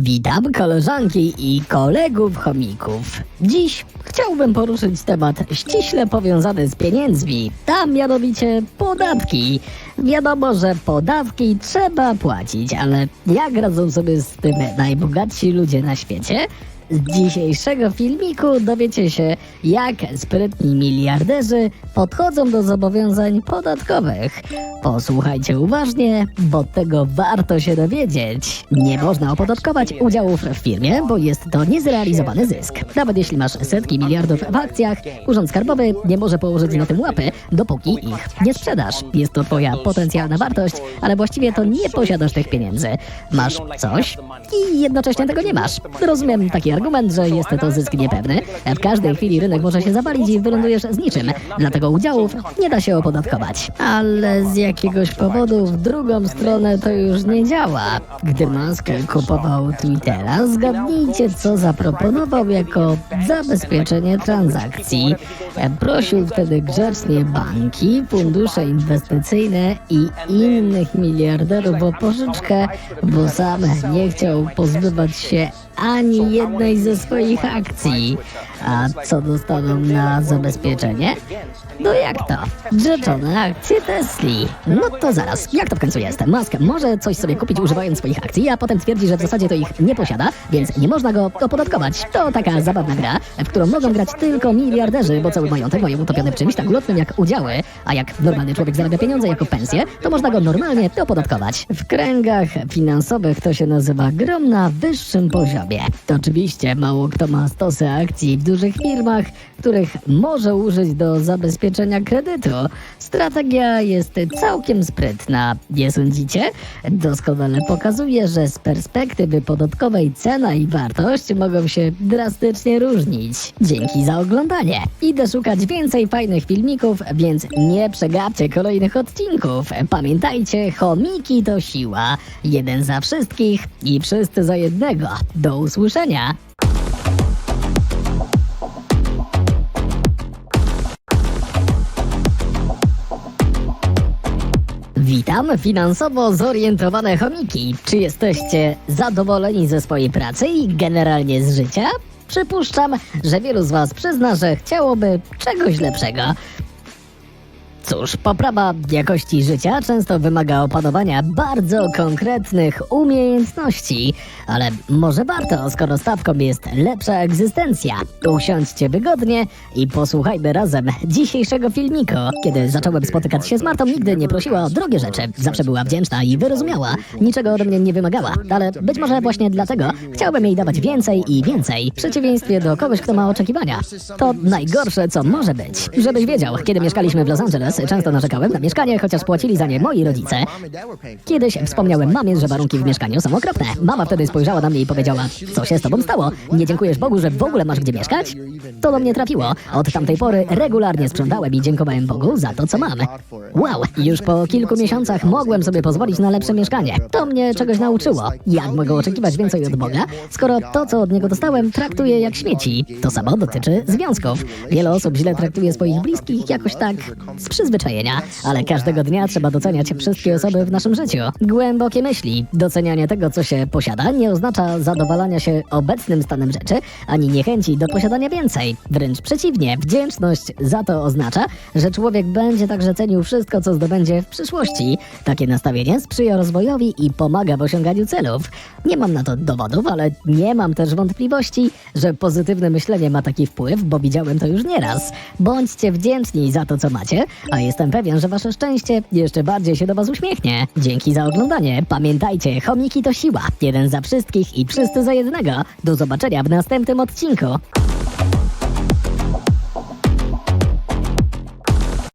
Witam koleżanki i kolegów chomików. Dziś chciałbym poruszyć temat ściśle powiązany z pieniędzmi, a mianowicie podatki. Wiadomo, że podatki trzeba płacić, ale jak radzą sobie z tym najbogatsi ludzie na świecie? Z dzisiejszego filmiku dowiecie się, jak sprytni miliarderzy podchodzą do zobowiązań podatkowych. Posłuchajcie uważnie, bo tego warto się dowiedzieć. Nie można opodatkować udziałów w firmie, bo jest to niezrealizowany zysk. Nawet jeśli masz setki miliardów w akcjach, Urząd Skarbowy nie może położyć na tym łapy, dopóki ich nie sprzedasz. Jest to twoja potencjalna wartość, ale właściwie to nie posiadasz tych pieniędzy. Masz coś i jednocześnie tego nie masz. Rozumiem taki argument, że jest to zysk niepewny. W każdej chwili rynek może się zawalić i wylądujesz z niczym. Dlatego udziałów nie da się opodatkować. Ale z jakiegoś powodu w drugą stronę to już nie działa. Gdy Musk kupował Twittera, zgadnijcie co zaproponował jako zabezpieczenie transakcji. Prosił wtedy grzecznie banki, fundusze inwestycyjne i innych miliarderów o pożyczkę, bo sam nie chciał pozbywać się ani jednej ze swoich akcji. A co dostaną na zabezpieczenie? No jak to? Rzeczone akcje Tesli. No to zaraz, jak to w końcu jest? Musk może coś sobie kupić używając swoich akcji, a potem twierdzi, że w zasadzie to ich nie posiada, więc nie można go opodatkować. To taka zabawna gra, w którą mogą grać tylko miliarderzy, bo cały majątek mają utopiony w czymś tak ulotnym jak udziały, a jak normalny człowiek zarabia pieniądze jako pensję, to można go normalnie opodatkować. W kręgach finansowych to się nazywa grom na wyższym poziomie. To oczywiście mało kto ma stosy akcji w dużych firmach, których może użyć do zabezpieczenia kredytu. Strategia jest całkiem sprytna, nie sądzicie? Doskonale pokazuje, że z perspektywy podatkowej cena i wartość mogą się drastycznie różnić. Dzięki za oglądanie. Idę szukać więcej fajnych filmików, więc nie przegapcie kolejnych odcinków. Pamiętajcie, chomiki to siła. Jeden za wszystkich i wszyscy za jednego. Do usłyszenia. Witam, finansowo zorientowane chomiki. Czy jesteście zadowoleni ze swojej pracy i generalnie z życia? Przypuszczam, że wielu z Was przyzna, że chciałoby czegoś lepszego. Cóż, poprawa jakości życia często wymaga opanowania bardzo konkretnych umiejętności, ale może warto, skoro stawką jest lepsza egzystencja. Usiądźcie wygodnie i posłuchajmy razem dzisiejszego filmiku. Kiedy zacząłem spotykać się z Martą, nigdy nie prosiła o drogie rzeczy. Zawsze była wdzięczna i wyrozumiała. Niczego ode mnie nie wymagała, ale być może właśnie dlatego chciałbym jej dawać więcej i więcej. W przeciwieństwie do kogoś, kto ma oczekiwania. To najgorsze, co może być. Żebyś wiedział, kiedy mieszkaliśmy w Los Angeles, często narzekałem na mieszkanie, chociaż płacili za nie moi rodzice. Kiedyś wspomniałem mamie, że warunki w mieszkaniu są okropne. Mama wtedy spojrzała na mnie i powiedziała, co się z tobą stało? Nie dziękujesz Bogu, że w ogóle masz gdzie mieszkać? To do mnie trafiło. Od tamtej pory regularnie sprzątałem i dziękowałem Bogu za to, co mam. Wow, już po kilku miesiącach mogłem sobie pozwolić na lepsze mieszkanie. To mnie czegoś nauczyło. Jak mogę oczekiwać więcej od Boga, skoro to, co od niego dostałem, traktuję jak śmieci? To samo dotyczy związków. Wiele osób źle traktuje swoich bliskich jakoś tak z przyzwyczajenia, ale każdego dnia trzeba doceniać wszystkie osoby w naszym życiu. Głębokie myśli. Docenianie tego, co się posiada, nie oznacza zadowalania się obecnym stanem rzeczy, ani niechęci do posiadania więcej. Wręcz przeciwnie, wdzięczność za to oznacza, że człowiek będzie także cenił wszystko, co zdobędzie w przyszłości. Takie nastawienie sprzyja rozwojowi i pomaga w osiąganiu celów. Nie mam na to dowodów, ale nie mam też wątpliwości, że pozytywne myślenie ma taki wpływ, bo widziałem to już nieraz. Bądźcie wdzięczni za to, co macie, a jestem pewien, że wasze szczęście jeszcze bardziej się do was uśmiechnie. Dzięki za oglądanie. Pamiętajcie, chomiki to siła. Jeden za wszystkich i wszyscy za jednego. Do zobaczenia w następnym odcinku.